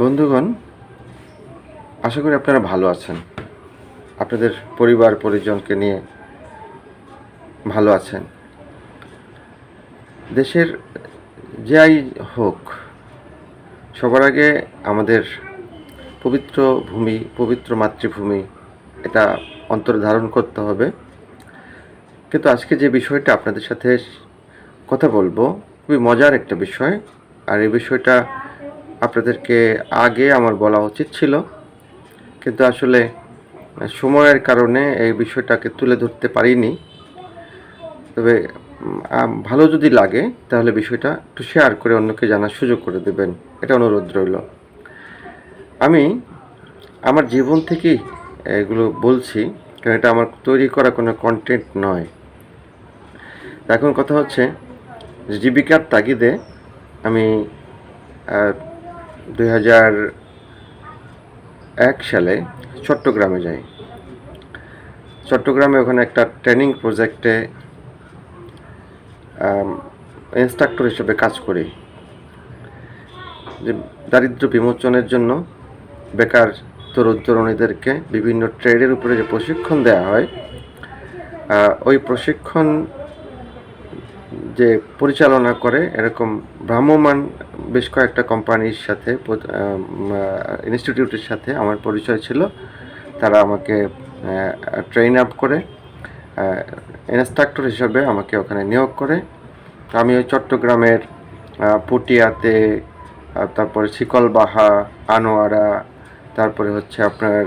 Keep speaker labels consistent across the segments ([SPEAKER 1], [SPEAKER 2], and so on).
[SPEAKER 1] বন্ধুগণ, আশা করি আপনারা ভালো আছেন। আপনাদের পরিবার, পরিজনকে নিয়ে ভালো আছেন। দেশের যাই হোক, সবার আগে আমাদের পবিত্র ভূমি, পবিত্র মাতৃভূমি, এটা অন্তরে ধারণ করতে হবে। কিন্তু আজকে যে বিষয়টা আপনাদের সাথে কথা বলব, খুবই মজার একটা বিষয়। আর এই বিষয়টা আপনাদেরকে আগে আমার বলা উচিত ছিল, কিন্তু আসলে সময়ের কারণে এই বিষয়টাকে তুলে ধরতে পারিনি। তবে ভালো যদি লাগে, তাহলে বিষয়টা একটু শেয়ার করে অন্যকে জানার সুযোগ করে দেবেন। এটা অনুরোধ রইল। আমি আমার জীবন থেকেই এগুলো বলছি, কারণ এটা আমার তৈরি করা কোনো কন্টেন্ট নয়। এখন কথা হচ্ছে, জীবিকার তাগিদে আমি এক সালে চট্টগ্রামে যাই। চট্টগ্রামে ওখানে একটা ট্রেনিং প্রজেক্টে ইনস্ট্রাক্টর হিসেবে কাজ করি। যে দারিদ্র বিমোচনের জন্য বেকার তরুণ তরুণীদেরকে বিভিন্ন ট্রেডের উপরে যে প্রশিক্ষণ দেওয়া হয় ওই প্রশিক্ষণ যে পরিচালনা করে এরকম ভ্রাম্যমান বেশ কয়েকটা কোম্পানির সাথে ইনস্টিটিউটের সাথে আমার পরিচয় ছিল। তারা আমাকে ট্রেন আপ করে ইনস্ট্রাক্টর হিসাবে আমাকে ওখানে নিয়োগ করে। আমি ওই চট্টগ্রামের পটিয়াতে তারপরে শিকলবাহা, আনোয়ারা, তারপরে হচ্ছে আপনার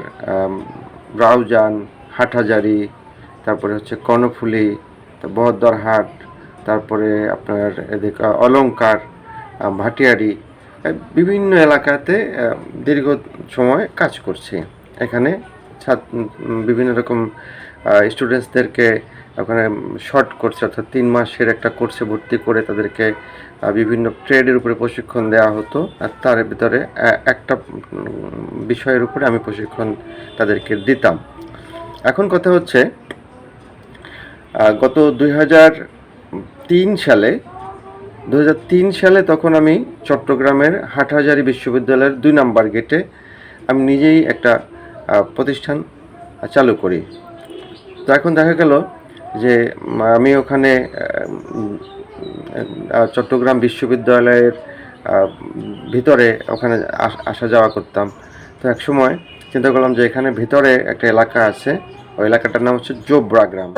[SPEAKER 1] রাউজান, হাটহাজারি, তারপরে হচ্ছে কর্ণফুলি বহদ্দরহাট তারপরে আপনার এদিকে অলংকার আহ, ভাটিয়ারি বিভিন্ন এলাকাতে দীর্ঘ সময় কাজ করছি। এখানে ছাত্র বিভিন্ন রকম স্টুডেন্টসদেরকে ওখানে শর্ট কোর্স অর্থাৎ তিন মাসের একটা কোর্সে ভর্তি করে তাদেরকে বিভিন্ন ট্রেডের উপরে প্রশিক্ষণ দেওয়া হতো। আর তার ভিতরে একটা বিষয়ের উপরে আমি প্রশিক্ষণ তাদেরকে দিতাম। এখন কথা হচ্ছে গত দুই হাজার তিন সালে দু হাজার তিন সালে তখন আমি চট্টগ্রামের হাটহাজারি বিশ্ববিদ্যালয়ের দুই নাম্বার গেটে আমি নিজেই একটা প্রতিষ্ঠান চালু করি। তো এখন দেখা গেল যে আমি ওখানে চট্টগ্রাম বিশ্ববিদ্যালয়ের ভিতরে ওখানে আসা যাওয়া করতাম। তো এক সময় চিন্তা করলাম যে এখানে ভিতরে একটা এলাকা আছে, ওই এলাকাটার নাম হচ্ছে জোবরা গ্রাম।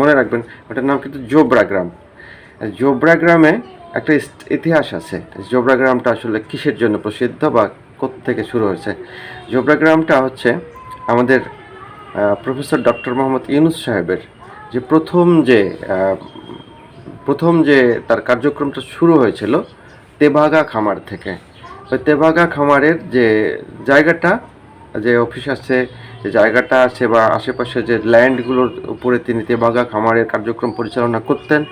[SPEAKER 1] মনে রাখবেন, ওটার নাম কিন্তু জোবরা গ্রাম। জোবরা গ্রামে একটা ইতিহাস আছে। জোবরা গ্রামটা আসলে কিসের জন্য প্রসিদ্ধ বা থেকে শুরু হয়েছে? জোবরা গ্রামটা হচ্ছে আমাদের প্রফেসর ডক্টর মোহাম্মদ ইউনুস সাহেবের যে প্রথম যে প্রথম যে তার কার্যক্রমটা শুরু হয়েছিল তেভাগা খামার থেকে। ওই তেভাগা খামারের যে জায়গাটা, যে অফিস আছে যে জায়গাটা আছে বা আশেপাশে যে ল্যান্ডগুলোর উপরে তিনি তেভাগা খামারের কার্যক্রম পরিচালনা করতেন,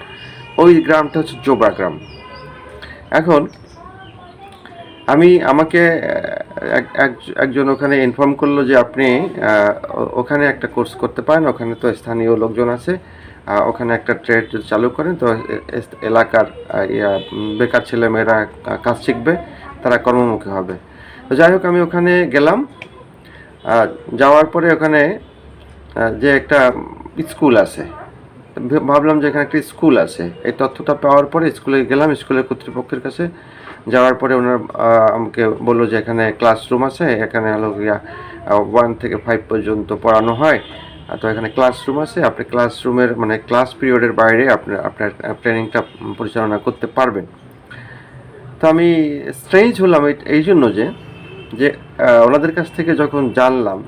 [SPEAKER 1] ওই গ্রামটা হচ্ছে জোবা গ্রাম। এখন আমি আমাকে, এক- এক- একজন ওখানে ইনফর্ম করল যে আপনি ওখানে একটা কোর্স করতে পারেন, ওখানে তো স্থানীয় লোকজন আছে ওখানে একটা ট্রেড চালু করেন, তো এলাকার বেকার ছেলেমেয়েরা কাজ শিখবে, তারা কর্মমুখী হবে। তো যাই হোক, আমি ওখানে গেলাম যাওয়ার পরে ওখানে যে একটা স্কুল আছে ভাবলাম যে এখানে একটা স্কুল আছে। এই তথ্যটা পাওয়ার পরে স্কুলে গেলাম স্কুলের কর্তৃপক্ষের কাছে। যাওয়ার পরে ওনার আমাকে বলল যে এখানে ক্লাসরুম আছে, এখানে হলো গিয়া ওয়ান থেকে ফাইভ পর্যন্ত পড়ানো হয়। তো এখানে ক্লাসরুম আছে, আপনি ক্লাসরুমের মানে ক্লাস পিরিয়ডের বাইরে আপনি, আপনার ট্রেনিংটা পরিচালনা করতে পারবেন। তো আমি স্ট্রেঞ্জ হলাম এই জন্য যে যে ওনাদের কাছ থেকে যখন জানলাম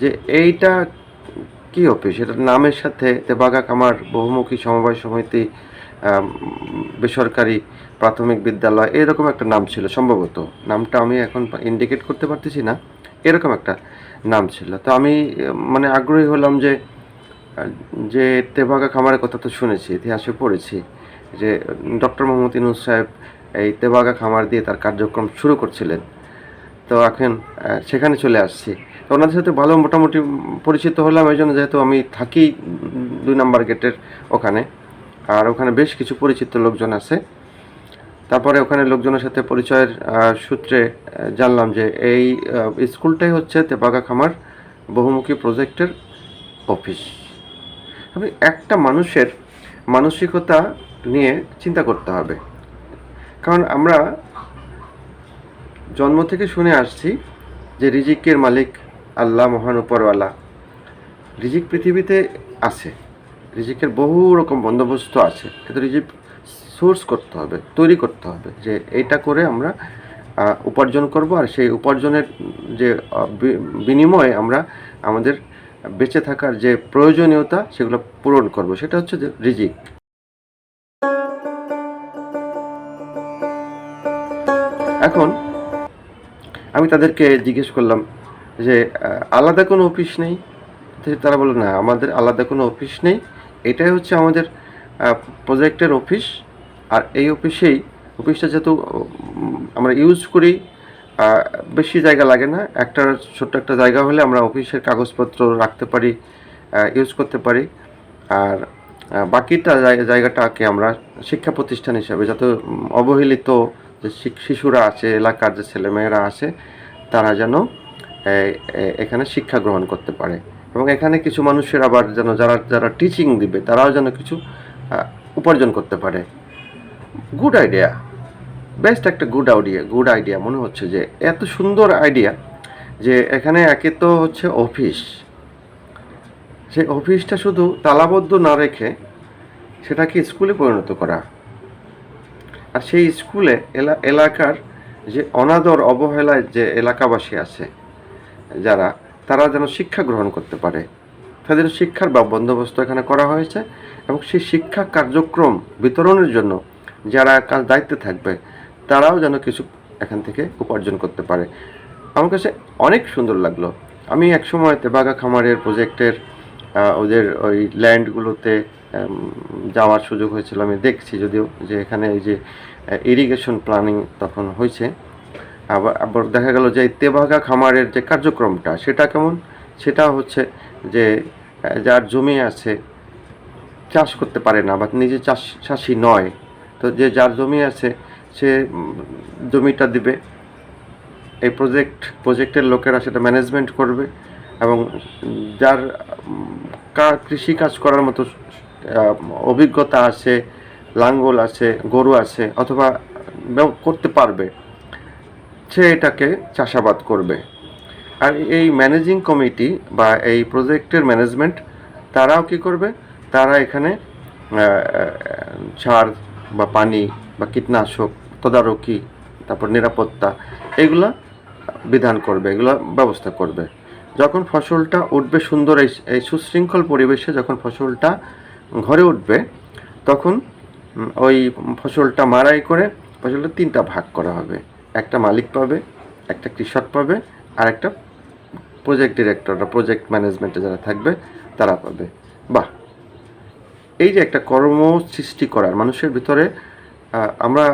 [SPEAKER 1] যে এইটা কি অফিস? এটার নামের সাথে তেবাগা কামার বহুমুখী সমবায় সমিতি বেসরকারি প্রাথমিক বিদ্যালয়, এরকম একটা নাম ছিল, সম্ভবত। নামটা আমি এখন ইন্ডিকেট করতে পারতেছি না। এরকম একটা নাম ছিল। তো আমি মানে আগ্রহী হলাম যে যে তেবাগা খামারের কথা তো শুনেছি, ইতিহাসে পড়েছি, যে ডক্টর মোহাম্মদ ইনুস সাহেব এই তেবাগা খামার দিয়ে তার কার্যক্রম শুরু করছিলেন। তো এখন সেখানে চলে আসছি। তো ওনাদের সাথে ভালো মোটামুটি পরিচিত হলাম এই জন্য যেহেতু আমি থাকি দুই নাম্বার গেটের ওখানে। আর ওখানে বেশ কিছু পরিচিত লোকজন আছে। তারপরে ওখানে লোকজনের সাথে পরিচয়ের সূত্রে জানলাম যে এই স্কুলটাই হচ্ছে তেবাগা খামার বহুমুখী প্রজেক্টের অফিস। আমি একটা মানুষের মানসিকতা নিয়ে চিন্তা করতে হবে। কারণ আমরা জন্ম থেকে শুনে আসছি যে রিজিকের মালিক আল্লাহ মহান উপরওয়ালা। রিজিক পৃথিবীতে আছে। রিজিকের বহু রকম বন্দোবস্ত আছে। কিন্তু রিজিক সোর্স করতে হবে, তৈরি করতে হবে যে এটা করে আমরা উপার্জন করব আর সেই উপার্জনের যে বিনিময়ে আমরা আমাদের বেঁচে থাকার যে প্রয়োজনীয়তা সেগুলো পূরণ করব। সেটা হচ্ছে যে রিজিক। এখন আমি তাদেরকে জিজ্ঞেস করলাম যে আলাদা কোনো অফিস নেই? তারা বলল, না, আমাদের আলাদা কোনো অফিস নেই। এটাই হচ্ছে আমাদের প্রজেক্টের অফিস। আর এই অফিসেই, অফিসটা যেহেতু আমরা ইউজ করি বেশি জায়গা লাগে না। একটা ছোট্ট একটা জায়গা হলে আমরা অফিসের কাগজপত্র রাখতে পারি ইউজ করতে পারি। আর বাকিটা জায়গাটাকে আমরা শিক্ষা প্রতিষ্ঠান হিসাবে, যাতে অবহেলিত যে শিশুরা আছে, এলাকার যে ছেলেমেয়েরা আছে, তারা যেন এখানে শিক্ষা গ্রহণ করতে পারে। এবং এখানে কিছু মানুষের আবার যেন যারা যারা টিচিং দিবে, তারাও যেন কিছু উপার্জন করতে পারে। গুড আইডিয়া বেস্ট একটা গুড আইডিয়া গুড আইডিয়া মনে হচ্ছে যে, এত সুন্দর আইডিয়া যে এখানে একে তো হচ্ছে অফিস সেই অফিসটা শুধু তালাবদ্ধ না রেখে সেটাকে স্কুলে পরিণত করা। আর সেই স্কুলে এলা, এলাকার যে অনাদর অবহেলায় যে এলাকাবাসী আছে যারা, তারা যেন শিক্ষা গ্রহণ করতে পারে। তাদের শিক্ষার বা বন্দোবস্ত এখানে করা হয়েছে এবং সেই শিক্ষা কার্যক্রম বিতরণের জন্য যারা কাজ, দায়িত্বে থাকবে, তারাও যেন কিছু এখান থেকে উপার্জন করতে পারে। আমার কাছে অনেক সুন্দর লাগল। আমি একসময় তেবাগা খামারের প্রজেক্টের ওদের ওই ল্যান্ডগুলোতে যাওয়ার সুযোগ হয়েছিল। আমি দেখছি যদিও যে এখানে এই যে ইরিগেশন প্ল্যানিং তখন হয়েছে। আবার আবার দেখা গেল যে তেবাগা খামারের যে কার্যক্রমটা, সেটা কেমন? সেটা হচ্ছে যে যার জমি আছে, চাষ করতে পারে না বা নিজে চাষ, চাষি নয়। তো যে যার জমি আছে, সে জমিটা দিবে। এই প্রজেক্ট প্রজেক্টের লোকেরা সেটা ম্যানেজমেন্ট করবে এবং যার কৃষি কাজ করার মতো অভিজ্ঞতা আছে, লাঙ্গল আছে, গরু আছে, অথবা করতে পারবে। সে এটাকে চাষাবাদ করবে। আর এই ম্যানেজিং কমিটি বা এই প্রজেক্টের ম্যানেজমেন্ট তারাও কি করবে? তারা এখানে সার বা পানি বা কীটনাশক, তদারকি, তারপর নিরাপত্তা, এগুলা বিধান করবে, এগুলো ব্যবস্থা করবে। যখন ফসলটা উঠবে সুন্দর এই সুশৃঙ্খল পরিবেশে, যখন ফসলটা ঘরে উঠবে, তখন ওই ফসলটা মারাই করে ফসলটা তিনটা ভাগ করা হবে। একটা মালিক পাবে, একটা কৃষক পাবে, আর একটা প্রজেক্ট ডিরেক্টর বা প্রজেক্ট ম্যানেজমেন্টে যারা থাকবে, তারা পাবে। বাহ! এই যে একটা কর্ম সৃষ্টি করার, মানুষের ভিতরে আমরা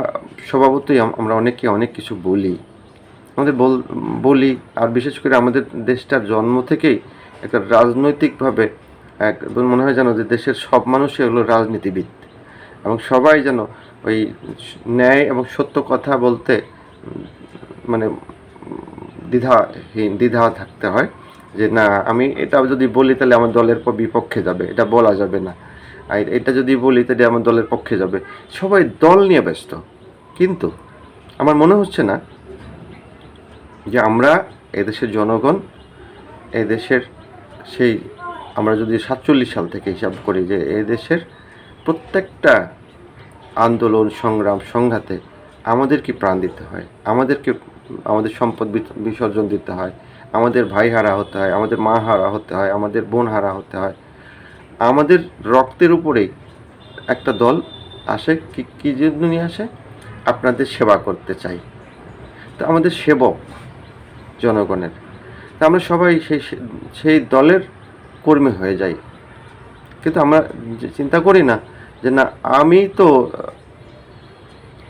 [SPEAKER 1] স্বভাবতই আমরা অনেকে অনেক কিছু বলি। আমাদের বল, বলি, আর বিশেষ করে আমাদের দেশটার জন্ম থেকেই একটা রাজনৈতিকভাবে এক মনে হয় যেন যে দেশের সব মানুষই হলো রাজনীতিবিদ এবং সবাই যেন ওই ন্যায় এবং সত্য কথা বলতে মানে দ্বিধাহীন, দ্বিধা থাকতে হয় যে না, আমি এটা যদি বলি তাহলে আমার দলের বিপক্ষে যাবে, এটা বলা যাবে না। আর এটা যদি বলি তাহলে আমার দলের পক্ষে যাবে। সবাই দল নিয়ে ব্যস্ত। কিন্তু আমার মনে হচ্ছে না যে আমরা এদেশের জনগণ, এদেশের সেই আমরা যদি সাতচল্লিশ সাল থেকে হিসাব করি যে এ দেশের প্রত্যেকটা আন্দোলন, সংগ্রাম, সংঘাতে আমাদেরকে প্রাণ দিতে হয়? আমাদেরকে আমাদের সম্পদ বিসর্জন দিতে হয়? আমাদের ভাই হারা হতে হয়, আমাদের মা হারা হতে হয়, আমাদের বোন হারা হতে হয়। আমাদের রক্তের উপরেই একটা দল আসে, কি, কী জন্য নিয়ে আসে? আপনাদের সেবা করতে চাই। তো আমাদের সেবক জনগণের। তা আমরা সবাই সেই সেই দলের কর্মী হয়ে যাই। কিন্তু আমরা চিন্তা করি না যে না, আমি তো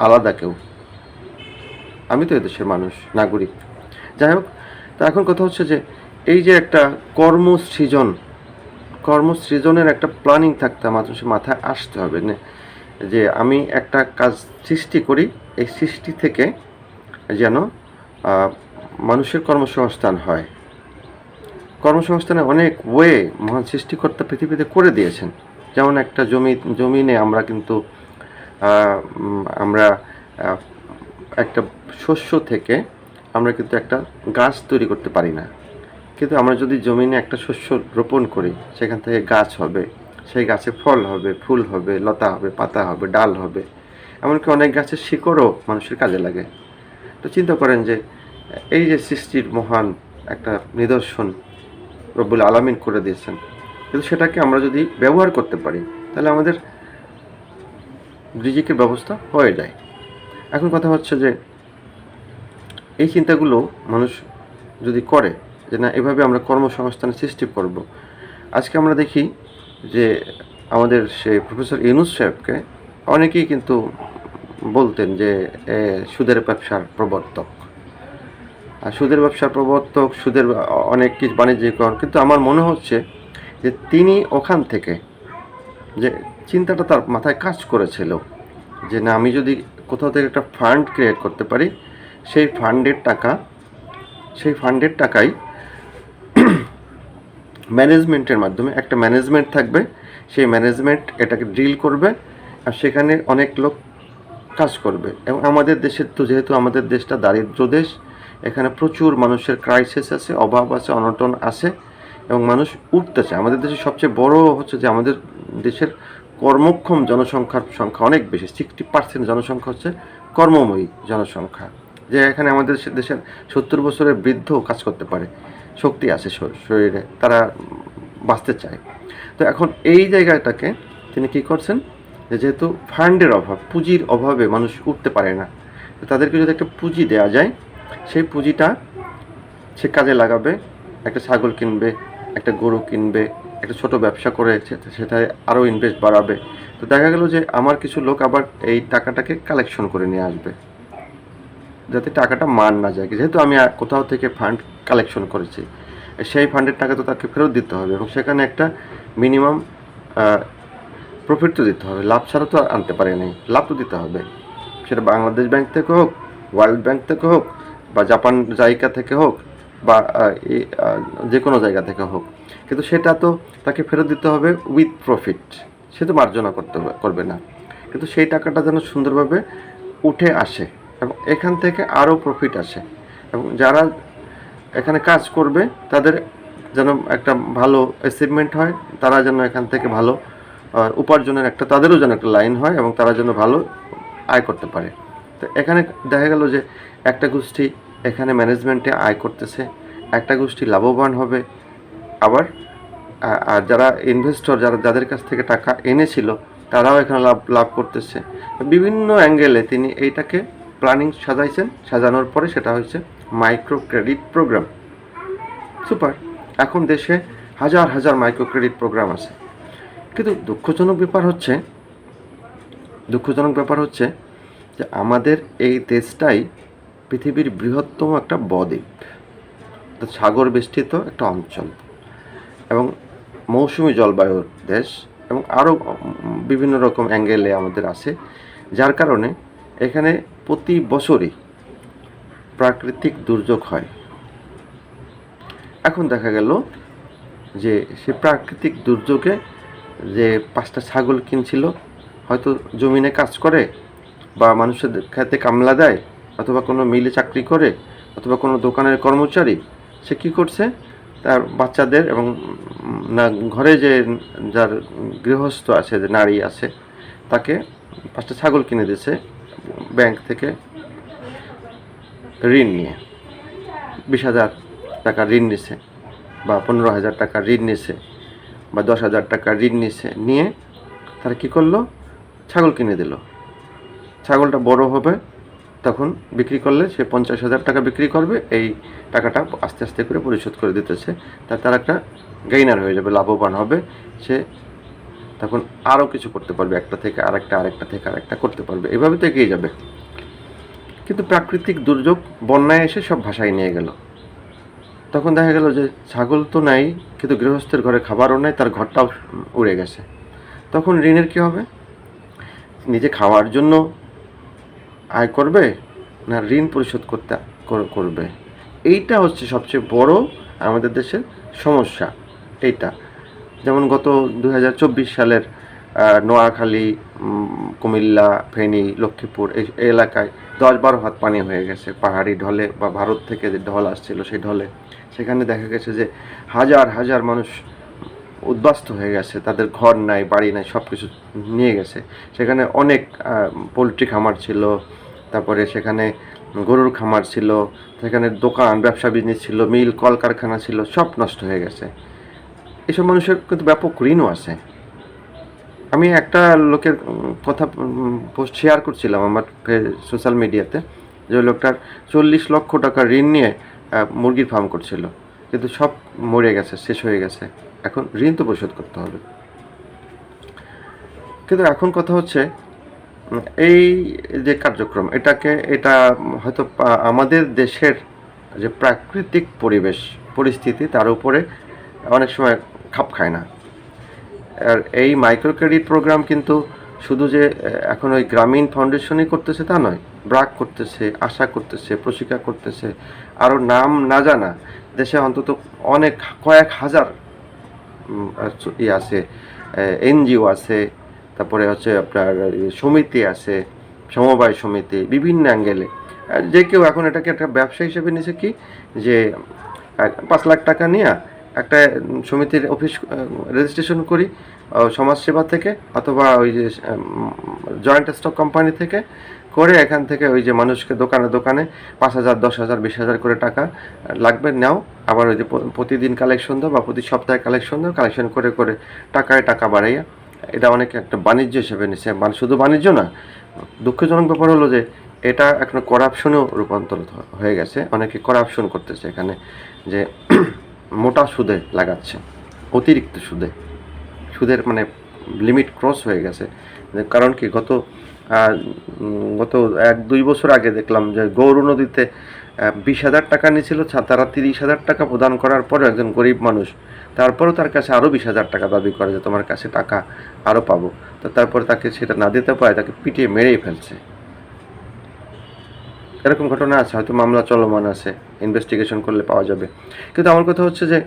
[SPEAKER 1] আলাদা কেউ। আমি তো এদেশের মানুষ, নাগরিক। যাই হোক, তা এখন কথা হচ্ছে যে এই যে একটা কর্মসৃজন, কর্মসৃজনের একটা প্ল্যানিং থাকতে মানুষের মাথায় আসতে হবে যে আমি একটা কাজ সৃষ্টি করি, এই সৃষ্টি থেকে যেন মানুষের কর্মসংস্থান হয়। কর্মসংস্থানের অনেক ওয়ে মহান সৃষ্টিকর্তা পৃথিবীতে করে দিয়েছেন। যেমন একটা জমি, জমিনে আমরা কিন্তু আমরা একটা শস্য থেকে আমরা কিন্তু একটা গাছ তৈরি করতে পারি না। কিন্তু আমরা যদি জমিনে একটা শস্য রোপণ করি, সেখান থেকে গাছ হবে। সেই গাছে ফল হবে, ফুল হবে, লতা হবে, পাতা হবে, ডাল হবে। এমনকি অনেক গাছের শিকড়ও মানুষের কাজে লাগে। তো চিন্তা করেন যে, এই যে সৃষ্টির মহান একটা নিদর্শন রব্বুল আলামিন করে দিয়েছেন। কিন্তু সেটাকে আমরা যদি ব্যবহার করতে পারি, তাহলে আমাদের রিজিকের ব্যবস্থা হয়ে যায়। এখন কথা হচ্ছে যে, এই চিন্তাগুলো মানুষ যদি করে, যে না, এভাবে আমরা কর্মসংস্থানের সৃষ্টি করব। আজকে আমরা দেখি যে, আমাদের সে প্রফেসর ইউনুস সাহেবকে অনেকেই কিন্তু বলতেন যে সুদের ব্যবসার প্রবর্তক। সুদের ব্যবসার প্রবর্তক, সুদের অনেক কিছু বাণিজ্যিকরণ কিন্তু আমার মনে হচ্ছে যে তিনি ওখান থেকে যে চিন্তাটা তার মাথায় কাজ করেছিল, যে না, আমি যদি কোথাও থেকে একটা ফান্ড ক্রিয়েট করতে পারি, সেই ফান্ডের টাকা, সেই ফান্ডের টাকাই ম্যানেজমেন্টের মাধ্যমে, একটা ম্যানেজমেন্ট থাকবে, সেই ম্যানেজমেন্ট এটাকে ড্রিল করবে, আর সেখানে অনেক লোক কাজ করবে। এবং আমাদের দেশের তো, যেহেতু আমাদের দেশটা দারিদ্র দেশ এখানে প্রচুর মানুষের ক্রাইসিস আছে, অভাব আছে, অনটন আছে এবং মানুষ উঠতেছে। আমাদের দেশের সবচেয়ে বড় হচ্ছে যে আমাদের দেশের কর্মক্ষম জনসংখ্যার সংখ্যা অনেক বেশি সিক্সটি পার্সেন্ট জনসংখ্যা হচ্ছে কর্মময়ী জনসংখ্যা। যে এখানে আমাদের দেশের সত্তর বছরের বৃদ্ধ কাজ করতে পারে, শক্তি আছে শরীরে, তারা বাঁচতে চায়। তো এখন এই জায়গাটাকে তিনি কি করছেন? যেহেতু ফান্ডের অভাব, পুঁজির অভাবে মানুষ উঠতে পারে না, তাদেরকে যদি একটা পুঁজি দেওয়া যায় সেই পুঁজিটা সে কাজে লাগাবে, একটা ছাগল কিনবে, একটা গরু কিনবে, একটা ছোট ব্যবসা করে সেটায় আরও ইনভেস্ট বাড়াবে। তো দেখা গেল যে আমার কিছু লোক আবার এই টাকাটাকে কালেকশন করে নিয়ে আসবে। যাতে টাকাটা মান না যায়। যেহেতু আমি কোথাও থেকে ফান্ড কালেকশন করেছি, সেই ফান্ডের টাকা তো তাকে ফেরত দিতে হবে এবং সেখানে একটা মিনিমাম প্রফিট তো দিতে হবে। লাভ ছাড়া তো আনতে পারে নাই। লাভ তো দিতে হবে। সেটা বাংলাদেশ ব্যাংক থেকে হোক ওয়ার্ল্ড ব্যাংক থেকে হোক বা জাপান জায়গা থেকে হোক বা যে কোনো জায়গা থেকে হোক। কিন্তু সেটা তো তাকে ফেরত দিতে হবে উইথ প্রফিট সে তো মার্জনা করতে করবে না। কিন্তু সেই টাকাটা যেন সুন্দরভাবে উঠে আসে এবং এখান থেকে আরও প্রফিট আসে। এবং যারা এখানে কাজ করবে, তাদের যেন একটা ভালো অ্যাচিভমেন্ট হয়, তারা যেন এখান থেকে ভালো উপার্জনের একটা, তাদেরও যেন একটা লাইন হয় এবং তারা যেন ভালো আয় করতে পারে। তো এখানে দেখা গেল যে একটা গোষ্ঠী এখানে ম্যানেজমেন্টে আয় করতেছে। একটা গোষ্ঠী লাভবান হবে। আবার আর যারা ইনভেস্টর যারা, যাদের কাছ থেকে টাকা এনেছিল, তারাও এখানে লাভ লাভ করতেছে। বিভিন্ন অ্যাঙ্গেলে তিনি এইটাকে প্ল্যানিং সাজাইছেন। সাজানোর পরে সেটা হচ্ছে মাইক্রো ক্রেডিট প্রোগ্রাম সুপার এখন দেশে হাজার হাজার মাইক্রো ক্রেডিট প্রোগ্রাম আছে। কিন্তু দুঃখজনক ব্যাপার হচ্ছে, দুঃখজনক ব্যাপার হচ্ছে যে আমাদের এই দেশটাই পৃথিবীর বৃহত্তম একটা বদ্বীপ সাগর বেষ্টিত একটা অঞ্চল এবং মৌসুমি জলবায়ুর দেশ এবং আরও বিভিন্ন রকম অ্যাঙ্গেলে আমাদের আছে, যার কারণে এখানে প্রতি বছরই প্রাকৃতিক দুর্যোগ হয়। এখন দেখা গেল যে সে প্রাকৃতিক দুর্যোগে যে পাঁচটা ছাগল কিনছিল, হয়তো জমিনে কাজ করে বা মানুষের খেতে কামলা দেয় অথবা কোনো মিলে চাকরি করে, অথবা কোনো দোকানের কর্মচারী, সে কী করছে? তার বাচ্চাদের এবং না, ঘরে যে যার গৃহস্থ আছে, যে নারী আছে, তাকে পাঁচটা ছাগল কিনে দিয়েছে ব্যাংক থেকে ঋণ নিয়ে। বিশ হাজার টাকা ঋণ নিছে বা পনেরো হাজার টাকা ঋণ নিছে বা দশ হাজার টাকা ঋণ নিছে নিয়ে তারা কী করল? ছাগল কিনে দিল। ছাগলটা বড় হবে তখন বিক্রি করলে সে পঞ্চাশ হাজার টাকা বিক্রি করবে, এই টাকাটা আস্তে আস্তে করে পরিশোধ করে দিতেছে তা তার একটা গেইনার হয়ে যাবে, লাভবান হবে। সে তখন আরও কিছু করতে পারবে, একটা থেকে আরেকটা আরেকটা থেকে আরেকটা করতে পারবে। এভাবে তো এগিয়ে যাবে। কিন্তু প্রাকৃতিক দুর্যোগ, বন্যায় এসে সব ভাষায় নিয়ে গেল। তখন দেখা গেল যে ছাগল তো নাই, কিন্তু গৃহস্থের ঘরে খাবারও নাই, তার ঘরটাও উড়ে গেছে। তখন ঋণের কী হবে? নিজে খাওয়ার জন্য আয় করবে না ঋণ পরিশোধ করতে করবে? এইটা হচ্ছে সবচেয়ে বড় আমাদের দেশের সমস্যা, এইটা। যেমন গত দুহাজার চব্বিশ সালের নোয়াখালী কুমিল্লা, ফেনী, লক্ষ্মীপুর এই এই এলাকায় দশ বারো হাত পানি হয়ে গেছে, পাহাড়ি ঢলে বা ভারত থেকে যে ঢল আসছিল সেই ঢলে। সেখানে দেখা গেছে যে হাজার হাজার মানুষ উদ্বাস্ত হয়ে গেছে, তাদের ঘর নাই, বাড়ি নাই সব কিছু নিয়ে গেছে। সেখানে অনেক পোলট্রি খামার ছিল তারপরে সেখানে গরুর খামার ছিল, সেখানে দোকান, ব্যবসা বিজনেস ছিল, মিল, কলকারখানা ছিল, সব নষ্ট হয়ে গেছে। এসব মানুষের কিন্তু ব্যাপক ঋণও আছে। আমি একটা লোকের কথা পোস্ট শেয়ার করছিলাম আমার সোশ্যাল মিডিয়াতে যে লোকটার চল্লিশ লক্ষ টাকা ঋণ নিয়ে মুরগির ফার্ম করছিল। কিন্তু সব মরে গেছে, শেষ হয়ে গেছে। এখন ঋণ তো পরিশোধ করতে হবে। কিন্তু এখন কথা হচ্ছে এই যে কার্যক্রম এটাকে এটা হয়তো আমাদের দেশের যে প্রাকৃতিক পরিবেশ পরিস্থিতি তার উপরে অনেক সময় খাপ খায় না। আর এই মাইক্রো ক্রেডিট প্রোগ্রাম কিন্তু শুধু যে এখন ওই গ্রামীণ ফাউন্ডেশনই করতেছে তা নয় ব্রাক করতেছে আশা করতেছে প্রশিক্ষা করতেছে আরও নাম না জানা দেশে অন্তত অনেক কয়েক হাজার উম, আর চ- ই আছে এনজিও আছে তারপরে হচ্ছে আপনার সমিতি আছে, সমবায় সমিতি, বিভিন্ন অ্যাঙ্গেলে যে কেউ এখন এটাকে একটা ব্যবসা হিসেবে নিয়েছে কি? যে পাঁচ লাখ টাকা নিয়ে একটা সমিতির অফিস রেজিস্ট্রেশন করি সমাজসেবা থেকে অথবা ওই যে জয়েন্ট স্টক কোম্পানি থেকে করে এখান থেকে ওই যে মানুষকে দোকানে দোকানে পাঁচ হাজার, দশ হাজার, বিশ হাজার করে টাকা লাগবে, নাও। আবার ওই যে প্রতিদিন কালেকশন দাও বা প্রতি সপ্তাহে কালেকশন দাও কালেকশন করে করে টাকায় টাকা বাড়াইয়া এটা অনেকে একটা বাণিজ্য হিসেবে নিচ্ছে মানে শুধু বাণিজ্য না, দুঃখজনক ব্যাপার হলো যে এটা এখন করাপশনেও রূপান্তরিত হয়ে গেছে। অনেকে করাপশন করতেছে এখানে যে মোটা সুদে লাগাচ্ছে, অতিরিক্ত সুদে। সুদের মানে লিমিট ক্রস হয়ে গেছে। কারণ কি, গত গত এক দুই বছর আগে দেখলাম যে গৌর নদীতে বিশ হাজার টাকা নিয়েছিল তারা তিরিশ হাজার টাকা প্রদান করার পরে একজন গরিব মানুষ। তারপরেও তার কাছে আরও বিশ হাজার টাকা দাবি করে যে, তোমার কাছে টাকা আরও পাবো। তো তারপরে তাকে সেটা না দিতে পারে তাকে পিটিয়ে মেরেই ফেলছে। এরকম ঘটনা আছে, হয়তো মামলা চলমান আছে ইনভেস্টিগেশন করলে পাওয়া যাবে। কিন্তু আমার কথা হচ্ছে যে,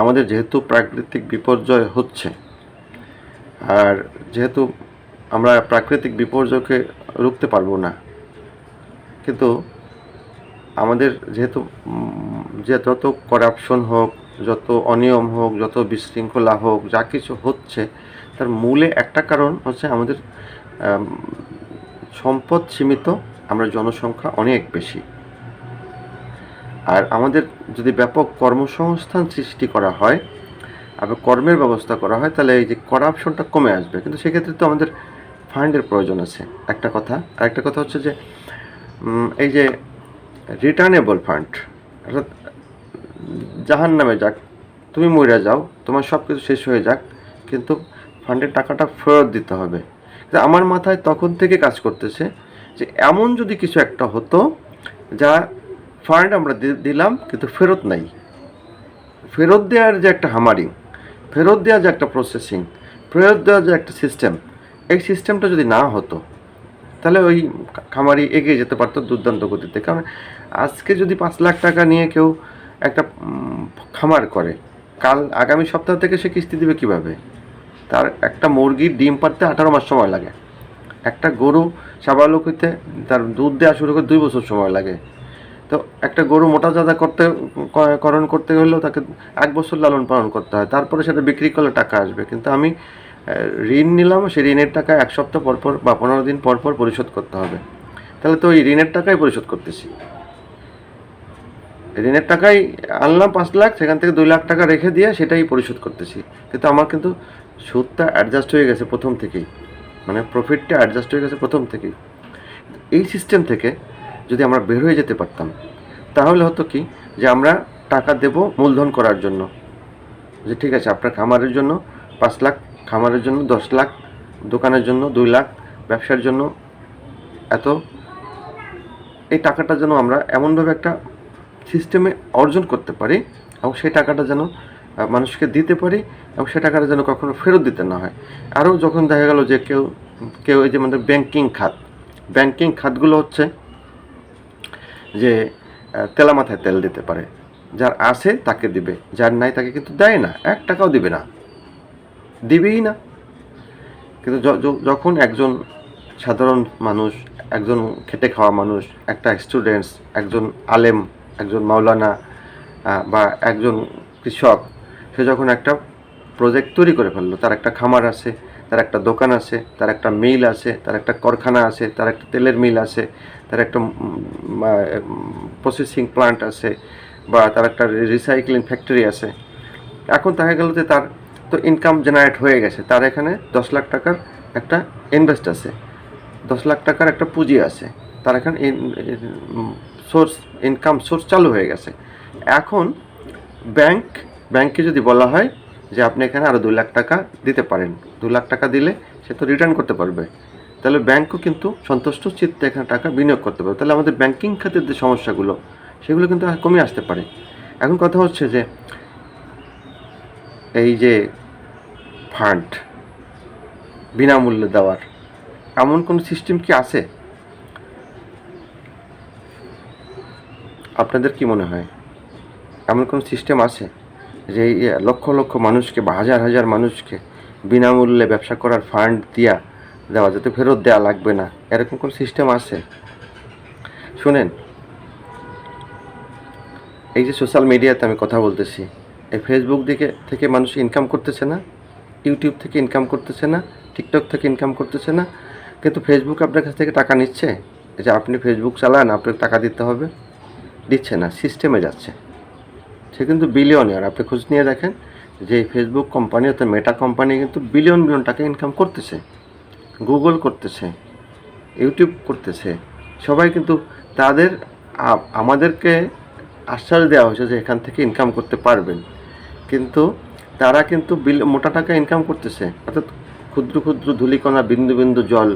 [SPEAKER 1] আমাদের যেহেতু প্রাকৃতিক বিপর্যয় হচ্ছে, আর যেহেতু আমরা প্রাকৃতিক বিপর্যয়কে রুখতে পারব না, কিন্তু আমাদের যেহেতু যে যত করাপশন হোক, যত অনিয়ম হোক, যত বিশৃঙ্খলা হোক, যা কিছু হচ্ছে, তার মূলে একটা কারণ হচ্ছে আমাদের সম্পদ সীমিত, আমরা জনসংখ্যা অনেক বেশি। আর আমাদের যদি ব্যাপক কর্মসংস্থান সৃষ্টি করা হয়, আবার কর্মের ব্যবস্থা করা হয়, তাহলে এই যে করাপশনটা কমে আসবে। কিন্তু সেক্ষেত্রে তো আমাদের ফান্ডের প্রয়োজন আছে। একটা কথা। আর একটা কথা হচ্ছে যে এই যে রিটার্নেবল ফান্ড অর্থাৎ জাহান নামে যাক, তুমি মরে যাও, তোমার সব কিছু শেষ হয়ে যাক, কিন্তু ফান্ডের টাকাটা ফেরত দিতে হবে। আমার মাথায় তখন থেকে কাজ করতেছে যে, এমন যদি কিছু একটা হতো যা ফান্ড আমরা দিলাম, কিন্তু ফেরত নাই। ফেরত দেওয়ার যে একটা হামারিং ফেরত দেওয়ার যে একটা প্রসেসিং ফেরত দেওয়ার যে একটা সিস্টেম এই সিস্টেমটা যদি না হতো, তাহলে ওই খামারি এগিয়ে যেতে পারতো দুর্দান্ত গতিতে। কারণ আজকে যদি পাঁচ লাখ টাকা নিয়ে কেউ একটা খামার করে, কাল আগামী সপ্তাহ থেকে সে কিস্তি দিবে কীভাবে? তার একটা মুরগির ডিম পারতে আঠারো মাস সময় লাগে। একটা গরু সাবালক হইতে তার দুধ দেওয়া শুরু করে দুই বছর সময় লাগে। তো একটা গরু মোটা জাদা করতে করণ করতে হলেও তাকে এক বছর লালন পালন করতে হয়। তারপরে সেটা বিক্রি করলে টাকা আসবে। কিন্তু আমি ঋণ নিলাম, সেই ঋণের টাকা এক সপ্তাহ পর পর বা পনেরো দিন পর পর পরিশোধ করতে হবে। তাহলে তো ওই ঋণের টাকাই পরিশোধ করতেছি। ঋণের টাকাই আনলাম পাঁচ লাখ, সেখান থেকে দুই লাখ টাকা রেখে দিয়ে সেটাই পরিশোধ করতেছি। কিন্তু আমার কিন্তু সুদটা অ্যাডজাস্ট হয়ে গেছে প্রথম থেকেই। মানে প্রফিটটা অ্যাডজাস্ট হয়ে গেছে প্রথম থেকেই। এই সিস্টেম থেকে যদি আমরা বের হয়ে যেতে পারতাম, তাহলে হতো কি? যে আমরা টাকা দেব মূলধন করার জন্য। যে ঠিক আছে, আপনার খামারের জন্য পাঁচ লাখ, খামারের জন্য দশ লাখ, দোকানের জন্য দুই লাখ, ব্যবসার জন্য এত। এই টাকাটা যেন আমরা এমনভাবে একটা সিস্টেমে অর্জন করতে পারি এবং সেই টাকাটা যেন মানুষকে দিতে পারি এবং সেই টাকাটা যেন কখনো ফেরত দিতে না হয়। আরও যখন দেখা গেল যে কেউ কেউ এই যে আমাদের ব্যাংকিং খাত ব্যাংকিং খাতগুলো হচ্ছে যে তেলা মাথায় তেল দিতে পারে। যার আছে তাকে দিবে, যার নাই তাকে কিন্তু দেয় না, এক টাকাও দিবে না। দিবেই না। কিন্তু যখন একজন সাধারণ মানুষ, একজন খেটে খাওয়া মানুষ, একটা স্টুডেন্টস একজন আলেম একজন মাওলানা বা একজন কৃষক, সে যখন একটা প্রজেক্ট তৈরি করে ফেলল, তার একটা খামার আছে, তার একটা দোকান আছে, তার একটা মিল আছে, তার একটা কারখানা আছে, তার একটা তেলের মিল আছে, তার একটা প্রসেসিং প্লান্ট আছে, বা তার একটা রিসাইক্লিং ফ্যাক্টরি আছে। এখন দেখা গেল যে তার তো ইনকাম জেনারেট হয়ে গেছে, তার এখানে দশ লাখ টাকার একটা ইনভেস্ট আছে, দশ লাখ টাকার একটা পুঁজি আছে, তার এখানে সোর্স ইনকাম সোর্স চালু হয়ে গেছে। এখন ব্যাংক ব্যাংকে যদি বলা হয় যে আপনি এখানে আরও দুই লাখ টাকা দিতে পারেন দু লাখ টাকা দিলে সে তো রিটার্ন করতে পারবে। তাহলে ব্যাংকও কিন্তু সন্তুষ্ট, চিত্তে এখানে টাকা বিনিয়োগ করতে পারবে। তাহলে আমাদের ব্যাংকিং খাতের যে সমস্যাগুলো, সেগুলো কিন্তু কমে আসতে পারে। এখন কথা হচ্ছে যে এই যে ফান্ড বিনামূল্যে দেওয়ার, এমন কোনো সিস্টেম কি আছে? আপনাদের কি মনে হয়? এমন কোনো সিস্টেম আছে যে লক্ষ লক্ষ মানুষকে বা হাজার হাজার মানুষকে বিনামূল্যে ব্যবসা করার ফান্ড দিয়া দেওয়া যাতে ফেরত দেওয়া লাগবে না? এরকম কোনো সিস্টেম আছে? শুনেন, এই যে সোশ্যাল মিডিয়াতে আমি কথা বলতেছি, এই ফেসবুক দিকে থেকে মানুষ ইনকাম করতেছে না? ইউটিউব থেকে ইনকাম করতেছে না? টিকটক থেকে ইনকাম করতেছে না? কিন্তু ফেসবুক আপনার কাছ থেকে টাকা নিচ্ছে? যে আপনি ফেসবুক চালান, আপনাকে টাকা দিতে হবে। দিচ্ছে না সিস্টেমে যাচ্ছে। সে কিন্তু বিলিয়নিয়ার আপনি খোঁজ নিয়ে দেখেন যে ফেসবুক কোম্পানি অর্থাৎ মেটা কোম্পানি কিন্তু বিলিয়ন বিলিয়ন টাকা ইনকাম করতেছে। গুগল করতেছে ইউটিউব করতেছে। সবাই কিন্তু তাদের আমাদেরকে আশ্বাস দেওয়া হয়েছে যে এখান থেকে ইনকাম করতে পারবেন। কিন্তু তারা কিন্তু বিল মোটা টাকা ইনকাম করতেছে। অর্থাৎ ক্ষুদ্র ক্ষুদ্র ধূলিকণা, বিন্দু বিন্দু জল,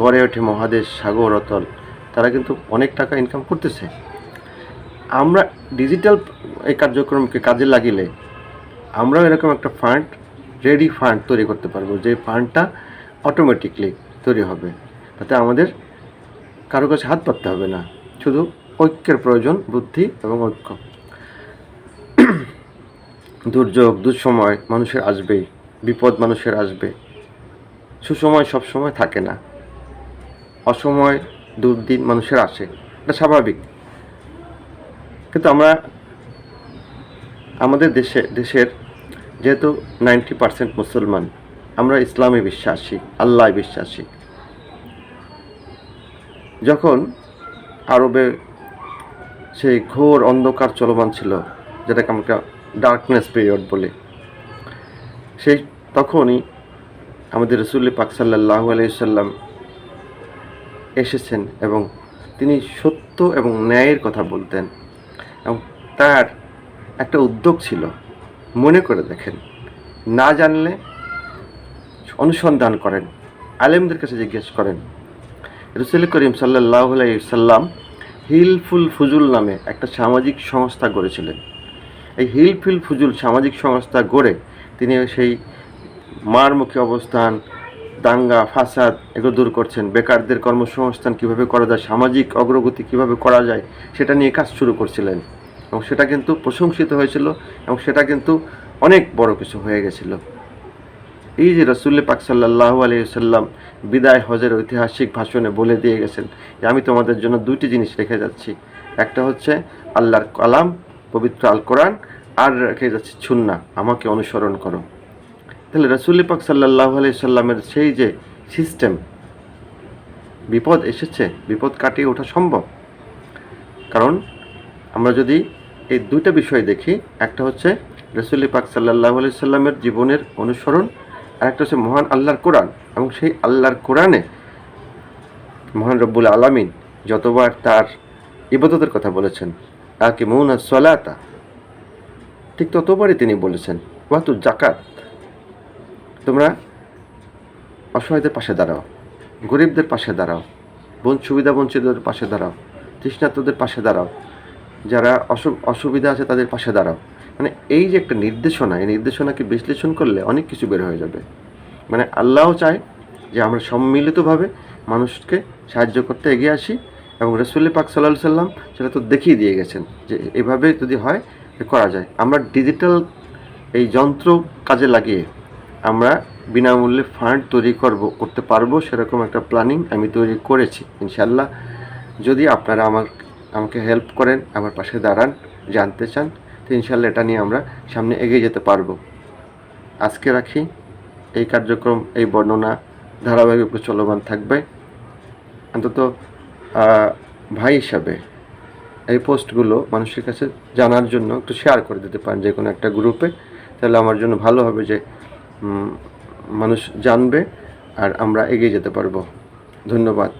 [SPEAKER 1] গড়ে ওঠে মহাদেশ, সাগর, অতল, তারা কিন্তু অনেক টাকা ইনকাম করতেছে। আমরা ডিজিটাল এই কার্যক্রমকে কাজে লাগিলে আমরাও এরকম একটা ফান্ড রেডি ফান্ড তৈরি করতে পারব, যে ফান্ডটা অটোমেটিকলি তৈরি হবে। তাতে আমাদের কারও কাছে হাত পাততে হবে না, শুধু ঐক্যের প্রয়োজন, বুদ্ধি এবং ঐক্য। দুর্যোগ, দুঃসময় মানুষের আসবেই বিপদ মানুষের আসবে। সুসময় সব সময় থাকে না। অসময় দুর্দিন মানুষের আসে, এটা স্বাভাবিক। কিন্তু আমরা আমাদের দেশে, দেশের যেহেতু নাইনটি পার্সেন্ট মুসলমান, আমরা ইসলামে বিশ্বাসী আল্লাহ বিশ্বাসী। যখন আরবে সেই ঘোর অন্ধকার চলমান ছিল, যেটাকে আমরা ডার্কনেস পিরিয়ড বলি, সেই তখনই আমাদের রসুল্লি পাক সাল্লাহ আলাইসাল্লাম এসেছেন এবং তিনি সত্য এবং ন্যায়ের কথা বলতেন। এবং তার একটা উদ্যোগ ছিল, মনে করে দেখেন, না জানলে অনুসন্ধান করেন, আলেমদের কাছে জিজ্ঞেস করেন। রসুল করিম সাল্লাহ সাল্লাম হিলফুল ফুজুল নামে একটা সামাজিক সংস্থা গড়েছিলেন। এই হিলফুল ফুজুল সামাজিক সংস্থা গড়ে তিনি সেই মারমুখী অবস্থান, দাঙ্গা, ফাসাদ এগুলো দূর করছেন। বেকারদের কর্মসংস্থান কীভাবে করা যায়, সামাজিক অগ্রগতি কীভাবে করা যায়, সেটা নিয়ে কাজ শুরু করছিলেন। এবং সেটা কিন্তু প্রশংসিত হয়েছিল এবং সেটা কিন্তু অনেক বড় কিছু হয়ে গেছিল। এই যে রসুল্লি পাক সাল্লাহ আলিয়াল্লাম বিদায় হজের ঐতিহাসিক ভাষণে বলে দিয়ে গেছেন যে, আমি তোমাদের জন্য দুইটি জিনিস রেখে যাচ্ছি। একটা হচ্ছে আল্লাহর কালাম, পবিত্র আল কোরআন আর রেখে যাচ্ছি ছুন্না আমাকে অনুসরণ করো। তাহলে রসুল্লি পাক সাল্লাহ আলিয়াল্লামের সেই যে সিস্টেম, বিপদ এসেছে, বিপদ কাটিয়ে ওঠা সম্ভব। কারণ আমরা যদি এই দুইটা বিষয় দেখি। একটা হচ্ছে রসুল্লি পাক সাল্লাহ আলি সাল্লামের জীবনের অনুসরণ, আর একটা হচ্ছে মহান আল্লাহর কোরআন। এবং সেই আল্লাহর কোরআনে মহান রব্বুল আলামিন যতবার তার ইবাদতের কথা বলেছেন তাকে মৌনা সলাতা, ঠিক ততবারই তিনি বলেছেন, ওয়াতু জাকাত তোমরা অসহায়দের পাশে দাঁড়াও, গরিবদের পাশে দাঁড়াও বন সুবিধা বঞ্চিতদের পাশে দাঁড়াও তৃষ্ণার্তদের পাশে দাঁড়াও যারা অসুবিধা আছে তাদের পাশে দাঁড়াও। মানে এই যে একটা নির্দেশনা, এই নির্দেশনাকে বিশ্লেষণ করলে অনেক কিছু বের হয়ে যাবে। মানে আল্লাহও চায় যে আমরা সম্মিলিতভাবে মানুষকে সাহায্য করতে এগিয়ে আসি এবং রসুল পাক সাল্লাহ সাল্লাম সেটা তো দেখিয়ে দিয়ে গেছেন যে এভাবে যদি হয় করা যায়। আমরা ডিজিটাল এই যন্ত্র কাজে লাগিয়ে আমরা বিনামূল্যে ফান্ড তৈরি করব, করতে পারব, সেরকম একটা প্ল্যানিং আমি তৈরি করেছি। ইনশাল্লাহ যদি আপনারা আমার আমাকে হেল্প করেন, আমার পাশে দাঁড়ান, জানতে চান, তো ইনশাল্লাহ এটা নিয়ে আমরা সামনে এগিয়ে যেতে পারব। আজকে রাখি, এই কার্যক্রম, এই বর্ণনা ধারাবাহিকভাবে চলমান থাকবে। অন্তত ভাই হিসাবে এই পোস্টগুলো মানুষের কাছে জানার জন্য একটু শেয়ার করে দিতে পারেন যে কোনো একটা গ্রুপে তাহলে আমার জন্য ভালো হবে যে মানুষ জানবে আর আমরা এগিয়ে যেতে পারব। ধন্যবাদ।